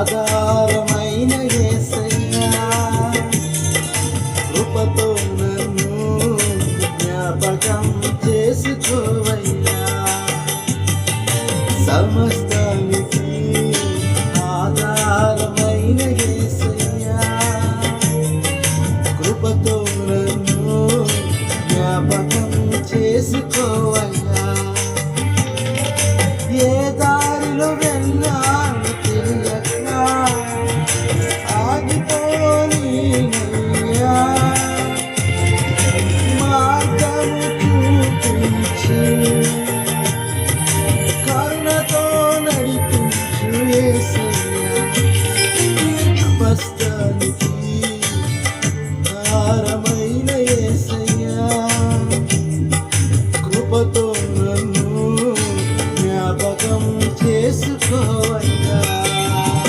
ఆధారమైన ఏసయ్యా కృపతో నన్ను జ్ఞాపకం చేసుకోవయ్యా. సమస్తానికి ఆధారమైన ఏసయ్యా కృపతో నన్ను జ్ఞాపకం చేసుకోవయ్యా. ఏ దారిలో వెళ్ళాను భారమైన ఏసయ్యా. కృపతో